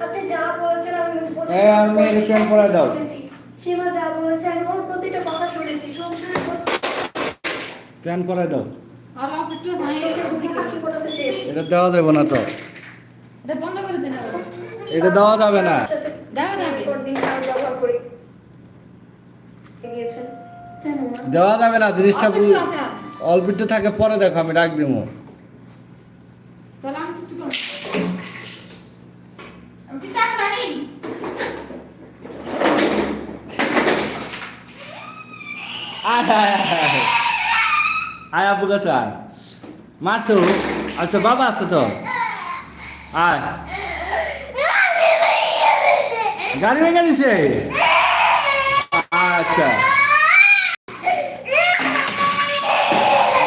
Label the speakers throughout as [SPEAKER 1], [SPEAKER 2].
[SPEAKER 1] আপনি যা বলেছেন আমি।
[SPEAKER 2] এই, আর প্যান্ট পরায় দাও।
[SPEAKER 1] সীমা যা বলেছে আমি ওর প্রতিটা কথা শুনেছি। সংসারের
[SPEAKER 2] প্যান পরাই দাও।
[SPEAKER 3] আর একটু
[SPEAKER 2] এটা দেওয়া যাবে না তো।
[SPEAKER 3] এটা বন্ধ করে দিন আবার।
[SPEAKER 2] এটা দেওয়া যাবে না।
[SPEAKER 1] সাথে
[SPEAKER 3] দাও দাও
[SPEAKER 1] পর দিন ব্যবহার করি নিয়েছেন?
[SPEAKER 2] দেওয়া যাবে না জিনিসটা
[SPEAKER 3] অল্প
[SPEAKER 2] বুঝ-
[SPEAKER 3] একটু আছে আর।
[SPEAKER 2] অল্প থাকে পরে দেখো আমি ডাক দিব
[SPEAKER 3] তাহলে আমি কিছু করব আমি কি চাক রানি
[SPEAKER 2] আয় আয় আব্বু কাছে আয়। মারছো? আচ্ছা বাবা আছে তো। আয়। গাড়ি ভেঙে দিছে। আচ্ছা।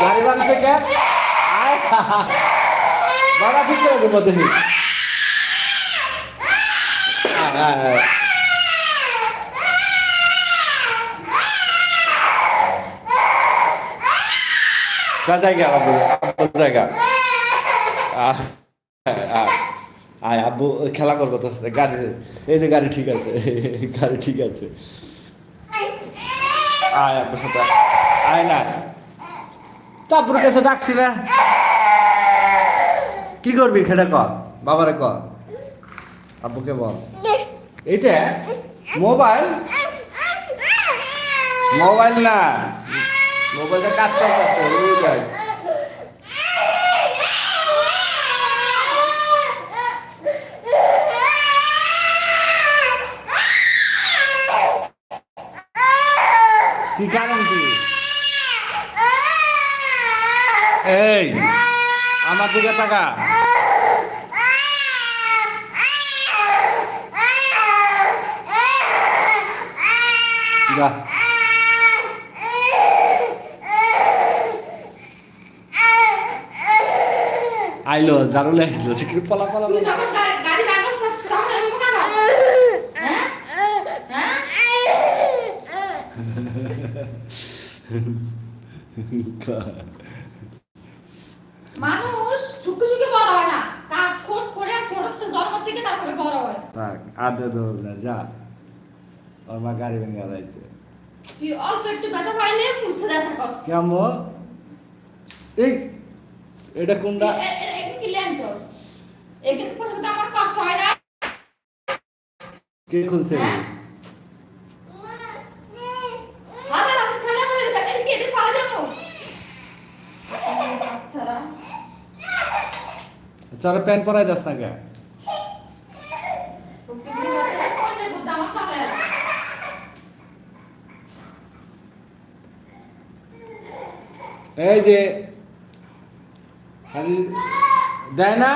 [SPEAKER 2] গাড়ি ভাঙছে কে? বাবা ঠিক করে দেবো, দেখি। আয় আয় আয় যা জায়গা আব্বু আহ, আহ, আয় আব্বু খেলা করব তোর গাড়ি এই যে গাড়ি ঠিক আছে গাড়ি ঠিক আছে আয় আব্বুর আয় না তারপর কাছে ডাকছি না কি করবি খেটে ক বাবারে ক আব্বুকে বল এইটা মোবাইল? মোবাইল না। মোবাইলটা করতেছে ওই দেখ। কি কারণ কি? এই, আমার দিকে তাকা। আইলো জারুলে আইলো সে কি পলা পলা
[SPEAKER 3] হ্যাঁ? হ্যাঁ? মানুষ সুখে সুখে বড় হয় না। কাঠ খোট করে আর ছোট তো জন্ম থেকে তারপরে বড় হয়।
[SPEAKER 2] থাক আর দে না যা। ওর মা গাড়ি ভেঙে আলাইছে
[SPEAKER 3] তুই অল্প একটু ব্যথা পাইলে মুছতে যা থাকস
[SPEAKER 2] কেমন? এই এটা কোনটা?
[SPEAKER 3] এখানে পছন্দ আমার কষ্ট হয় না
[SPEAKER 2] কে খুলছে
[SPEAKER 3] হ্যাঁ? আরে আমি খারাপ হয়ে গেছে এটা কেটে পাওয়া যাব বাচ্চারা
[SPEAKER 2] চরে প্যান্ট পরাই যাস না কে
[SPEAKER 3] কোন যে বুদ্ধ আমার চলে
[SPEAKER 2] এই যে খালি- দেয় না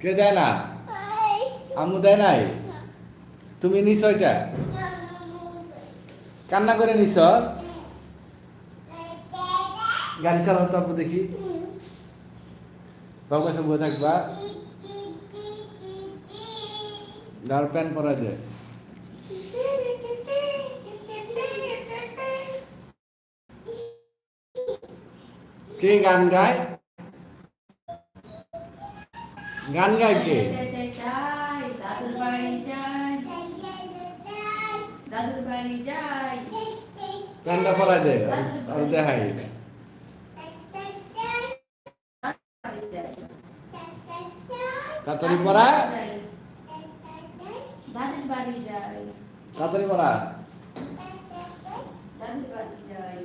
[SPEAKER 2] কে দেয় না? আম্মু দেয় নাই? তুমি নিছ এটা? কান্না করে নিছ? গাড়ি চালাও তো আপু দেখি। বাবু কাছে বয়ে থাকবা। দাঁড় প্যান্ট পরা যায় কে গান গায়? গান গায় কে
[SPEAKER 3] যাই দাদুর বাড়ি যাই দাদুর বাড়ি যাই
[SPEAKER 2] প্যান্টটা পরা দে আর দেখাই তাড়াতাড়ি পরা
[SPEAKER 3] দাদুর বাড়ি যাই
[SPEAKER 2] তাড়াতাড়ি পরা
[SPEAKER 3] দাদুর বাড়ি যাই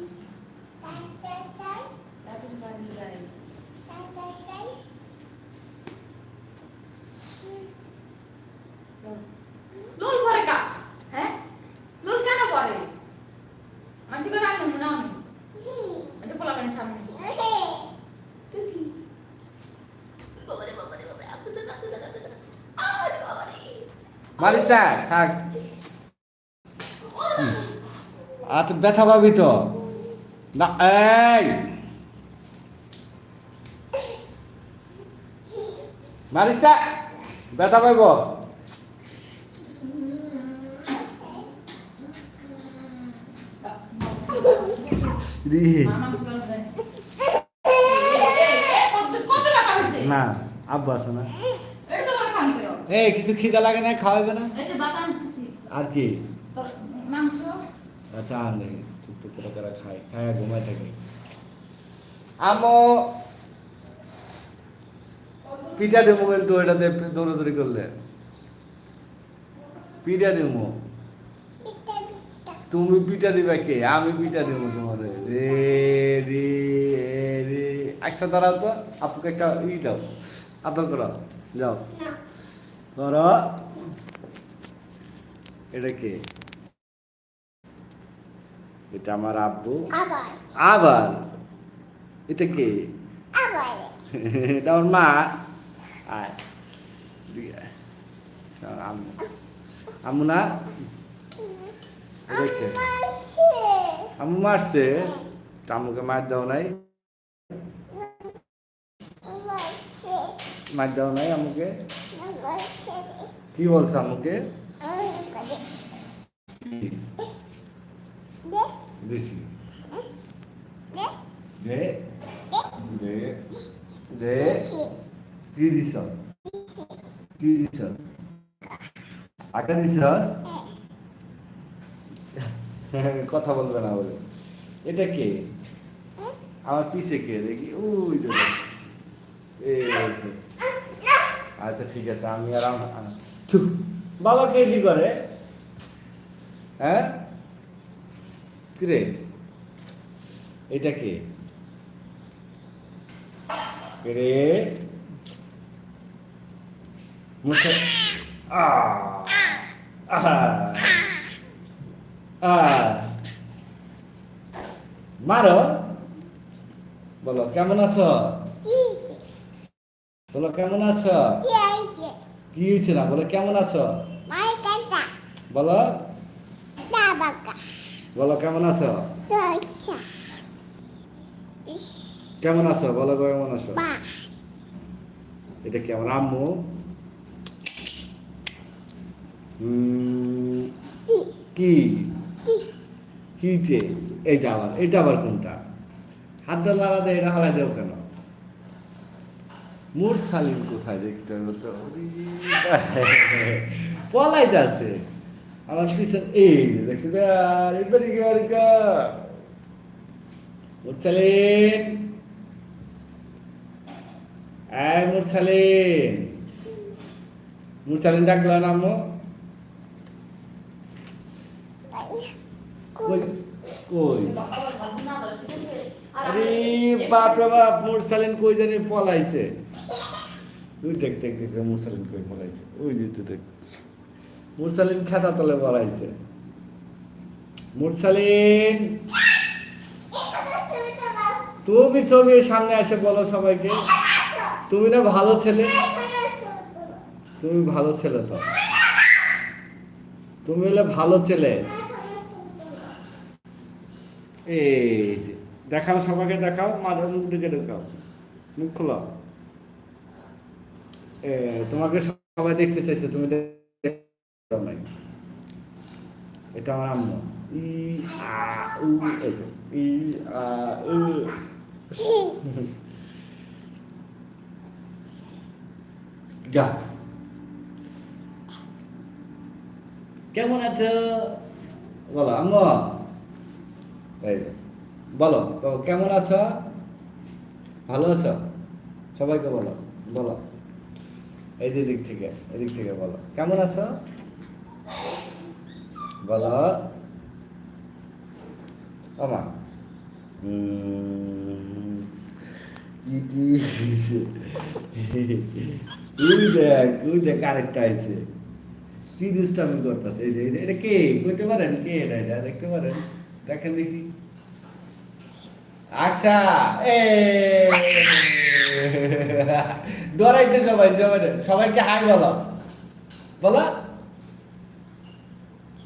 [SPEAKER 3] দাদুর বাড়ি যাই লোল পরে কা হ্যাঁ লোল কেন পরে মানুষ করে আমি মনে আমি এটা পোলাবেন সামনে তুই কি বাবারে বাবারে বাবারে আপনি তো দাদু দাদু দাদু আরে বাবারে
[SPEAKER 2] মারিস না থাক আর তো ব্যথা পাবি তো। না এই। মারিস না ব্যথা পাইব। না আব্বু আছে না
[SPEAKER 3] এটা তো কথা আরাম করো
[SPEAKER 2] এই কিছু খিদা লাগে না খাওয়াবে না? আর কি? আচ্ছা টুকটুক করে করে খায় ঘুমাই থাকি। আমো পিঠা দেবো কিন্তু এটাতে দৌড়াদৌড়ি করলে। পিঠা দেবো। তুমি পিঠা দিবে কে? আমি পিঠা দেবো তোমার। রে রে রে। আচ্ছা দাঁড়াও তো আপুকে একটা ই দাও। আদর করো যাও। ধরো এটা কে? এটা আমার আব্বু।
[SPEAKER 4] আবার।
[SPEAKER 2] এটা কে? এটা আমার মা। আম্মু। আম্মু না? আম্মু মারছে। আম্মুকে মার দাও নাই? মার দাও নাই আম্মুকে? কি বলছো আমাকে কথা বলবে না বলে। এটা কে? আমার পিছে কে? দেখি। ওই। আচ্ছা ঠিক আছে। আমি আর বাবা কে কি করে? হ্যাঁ? কিরে? এটা কে? রে মুখে আ মারো। বলো কেমন আছো? বলো কেমন আছো? কি হয়েছে না? বলো কেমন আছো? বলো। বলো কেমন আছো? কেমন আছো? বলো কেমন আছো? এটা কেমন আম্মু? কি? কি? যে? এই যে আবার এটা আবার কোনটা? হাত দিয়ে লাড়া দেয় এটা হালাই দেও কেন? মুর সালিম কোথায় দেখতে হবে তো? পলাই যাচ্ছে। আমার পিছন এই দেখছি মুরসালিন এই মুরসালিন মুরসালিন ডাকলো না আম্মু? কই কই? আরে বাপ রে বাপ মুরসালিন কই জানি পলাইছে। ওই দেখ দেখ দেখ মুরসালিন কই ওই যে তুই দেখ। মুরসালিন খাতা তলে মুরসালিন! তুমি ছবি সামনে এসে বলো সবাইকে। তুমি না ভালো ছেলে? তুমি ভালো ছেলে তো। তুমি হলে ভালো ছেলে। এই যে দেখাও সবাইকে দেখাও মাথার মুখ দিকে দেখাও মুখ খোলো এ, তোমাকে সবাই দেখতে চাইছে, তুমি এটা আমার আম্মু। ই, আ, উ ই, আ, উ। যা। কেমন আছো? বলো, আম্মু। এই, বলো, তো কেমন আছো? ভালো আছো? সবাইকে বলো বলো। এই যে দিক থেকে এদিক থেকে বলো। কেমন আছো? বলো। আমা উই দেখ উই দেখ আরেকটা আছে কি দুষ্টামি করতেছে? এই যে, এটা কে? কইতে পারেন কে এটা? এটা দেখতে পারেন। দেখেন দেখি। আচ্ছা ডরাইছে সবাই সবাই সবাইকে হাই বলো। বলো।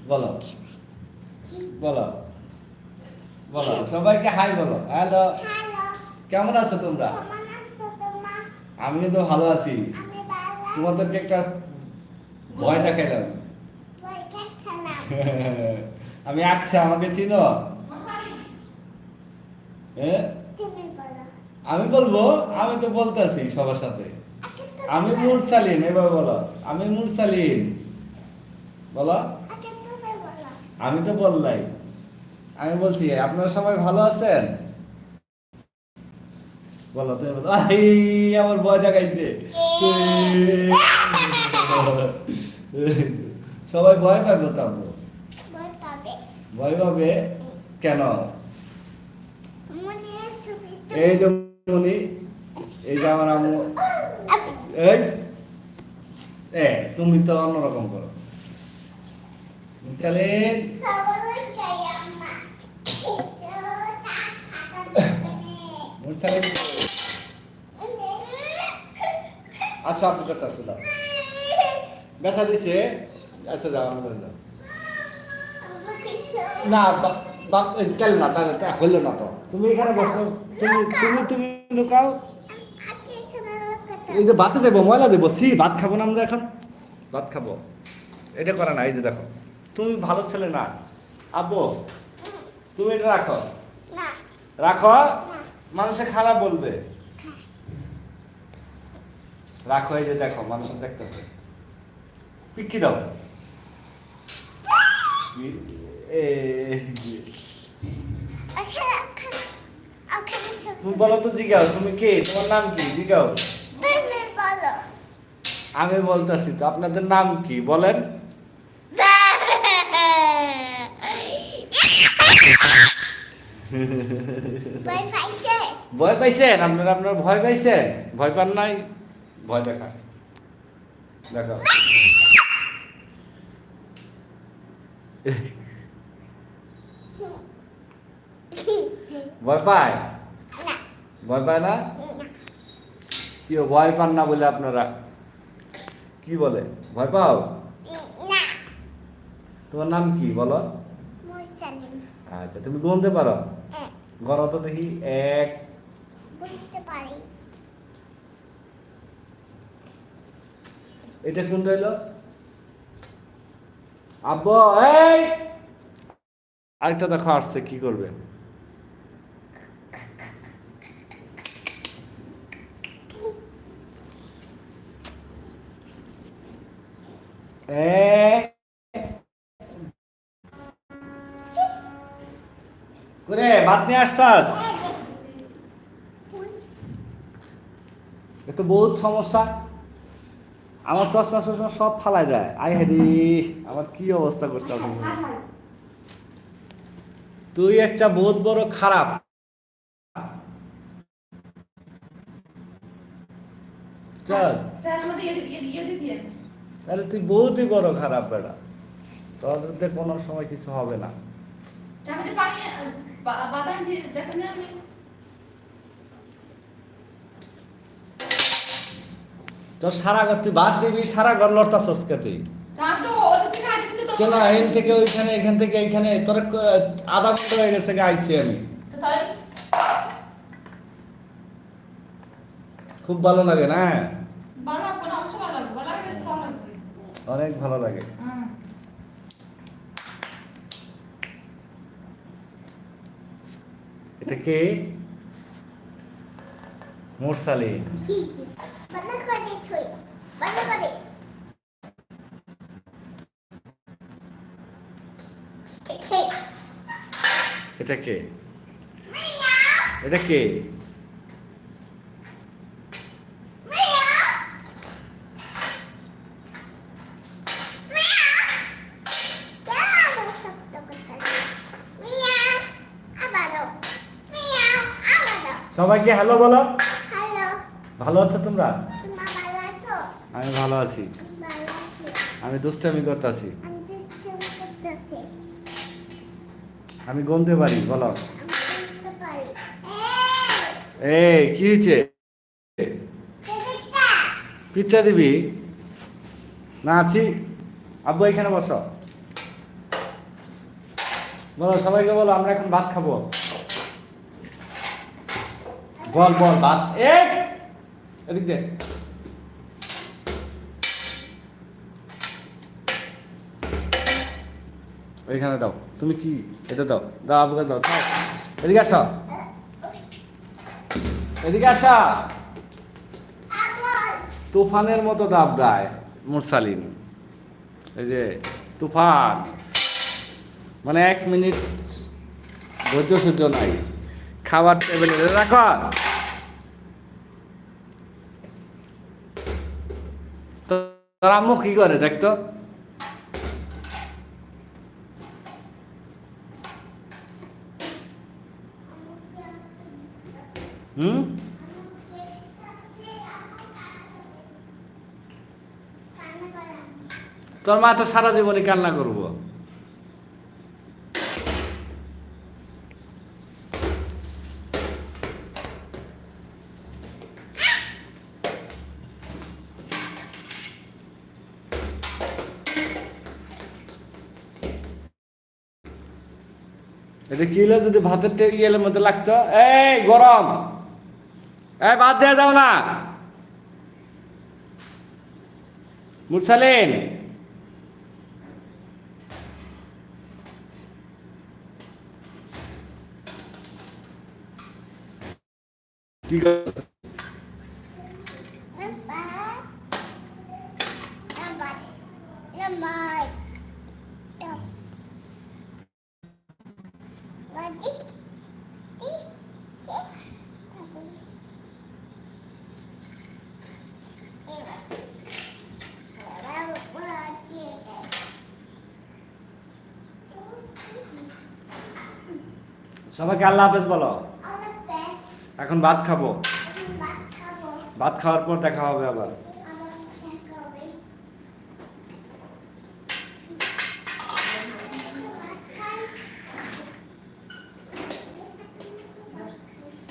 [SPEAKER 2] বলো। বলো। বলো। সবাইকে হাই বলো। হ্যালো। কেমন আছো তোমরা? আমিও তো ভালো আছি। তোমাদেরকে একটা ভয় দেখাইলাম। আমি আচ্ছা আমাকে চিনো? হ্যাঁ? আমি বলব আমি তো বলতেছি সবার সাথে। আমি মুরসালিন এবার বলো। আমি মুরসালিন। বলো।
[SPEAKER 4] বলো
[SPEAKER 2] আমি তো বললাই। আমি বলছি আপনারা সবাই ভালো আছেন? বলো আই আমার ভয় দেখাইছে। সবাই ভয় পাবে তো ভয় পাবে? কেন? এই যে মনি এই যে আমার আম্মু। এই, এ, তুমি তো অন্যরকম করো। চলে আসো আপনার কাছে আসো দাও ব্যথা দিছে। আচ্ছা যাও আমার যাও না চল না, তাহলে হইল না তো। তুমি এখানে বসো। তুমি তুমি তুমি লুকাও। এই যে ভাতে দেবো ময়লা দেবো সি ভাত খাব না আমরা এখন। ভাত খাব। এটা করে না এই যে দেখো। তুমি ভালো ছেলে না। আব্বু তুমি এটা রাখো।
[SPEAKER 4] না।
[SPEAKER 2] রাখো? মানুষে খারাপ বলবে। রাখো এই যে দেখো মানুষ দেখতেছে। পিক্কি দাও। তুমি বলো তো জিগাও তুমি কে? তোমার নাম কি? জিগাও। আমি বলতেছি তো আপনাদের নাম কি? বলেন। ভয় পাইছেন? আপনারা আপনারা ভয় পাইছেন? ভয় পান নাই? ভয় দেখা দেখো ভয় পায়? ভয় পায় না?
[SPEAKER 4] না।
[SPEAKER 2] কি ও ভয় পান না বলে আপনারা? কি বলে? ভয় পাও? তোমার নাম কি বলো? আচ্ছা তুমি গুনতে পারো?
[SPEAKER 4] এক
[SPEAKER 2] তো দেখি এক। এটা কোন হইল? আব্বু এই! আরেকটা দেখো আসছে কি করবে? করে ভাত নিয়ে আসছাস এ বহুত সমস্যা। আমার চশমা চশমা সব ফালাই দেয়। আই হারি আমার কি অবস্থা করছে তুই একটা বহুত বড় খারাপ। চল। আরে তুই বহুতই বড় খারাপ বেটা। তোর দিয়ে কোনো সময় কিছু হবে না। তোর সারা ঘর তুই বাদ দিবি সারা ঘর লড়তা সস্কে তুই? কেন এখান থেকে ওইখানে এখান থেকে এইখানে তোর আধা ঘণ্টা হয়ে গেছে আইছি আমি। খুব ভালো লাগে না
[SPEAKER 3] ভালো লাগবে না অবশ্যই ভালো লাগবে ভালো লাগবে তো ভালো লাগবে
[SPEAKER 2] অনেক ভালো লাগে। এটা কে? মুরসালিন।
[SPEAKER 4] করে
[SPEAKER 2] এটা কে? এটা কে? সবাইকে হ্যালো বলো। ভালো আছো তোমরা? আমি ভালো আছি। আমি দুষ্টামি করতেছি।
[SPEAKER 4] আমি
[SPEAKER 2] গনতে পারি বলো।
[SPEAKER 4] করতে
[SPEAKER 2] কি হয়েছে পিঠা। দিবি? না আছি আব্বু এখানে বসো। বলো সবাইকে বলো আমরা এখন ভাত খাব। বল বল ভাত এ এদিক দে ওইখানে দাও। তুমি কি? এটা দাও। দাও আব্বুকে দাও দাও। এদিকে আসো। এদিকে আসা। তুফানের মতো দাবড়ায় মুরসালিন। এই যে, তুফান। মানে এক মিনিট ধৈর্য সহ্য নাই। খাবার টেবিলে রাখ তো তোর আম্মু কি করে দেখতো? হুম? তোর মা তো সারা জীবনে কান্না করব। এটা কি যদি ভাতের তে ইয়ের মধ্যে লাগতো? এই, গরম! এই, বাদ দিয়ে যাও না! মুরসালিন! ঠিক আছে সবাইকে আল্লাহ হাফেজ বলো. এখন ভাত খাব। ভাত খাওয়ার পর দেখা হবে আবার।